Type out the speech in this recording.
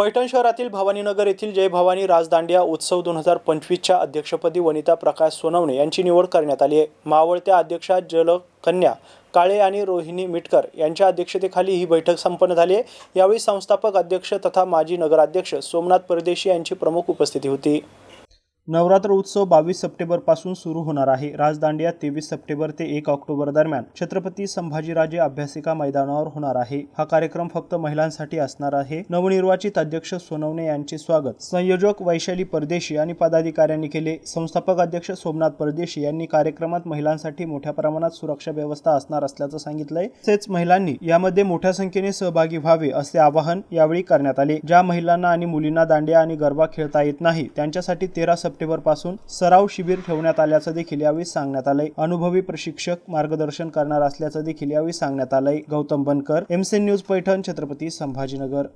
पैठण शहरातील भवानीनगर येथील जय भवानी राजदांडिया उत्सव दोन हजार पंचवीसच्या अध्यक्षपदी वनिता प्रकाश सोनवणे यांची निवड करण्यात आली आहे. मावळत्या अध्यक्षा जलकन्या काळे आणि रोहिणी मिटकर यांच्या अध्यक्षतेखाली ही बैठक संपन्न झाली आहे. यावेळी संस्थापक अध्यक्ष तथा माजी नगराध्यक्ष सोमनाथ परदेशी यांची प्रमुख उपस्थिती होती. नवरात्र उत्सव बावीस सप्टेंबरपासून सुरू होणार आहे. राजदांडिया तेवीस सप्टेंबर ते एक ऑक्टोबर दरम्यान छत्रपती संभाजीराजे अभ्यासिका मैदानावर होणार आहे. हा कार्यक्रम फक्त महिलांसाठी असणार आहे. नवनिर्वाचित अध्यक्ष सोनवणे यांचे स्वागत. संयोजक वैशाली परदेशी आणि पदाधिकाऱ्यांनी केले. संस्थापक अध्यक्ष सोमनाथ परदेशी यांनी कार्यक्रमात महिलांसाठी मोठ्या प्रमाणात सुरक्षा व्यवस्था असणार असल्याचं सांगितलंय. तसेच महिलांनी यामध्ये मोठ्या संख्येने सहभागी व्हावे असे आवाहन यावेळी करण्यात आले. ज्या महिलांना आणि मुलींना दांडिया आणि गरबा खेळता येत नाही त्यांच्यासाठी तेरा सप्टेंबर पासून सराव शिबिर ठेवण्यात आल्याचं देखील यावेळी सांगण्यात आलंय. अनुभवी प्रशिक्षक मार्गदर्शन करणार असल्याचं देखील यावेळी सांगण्यात आलंय. गौतम बनकर एमसेन न्यूज पैठण छत्रपती संभाजीनगर.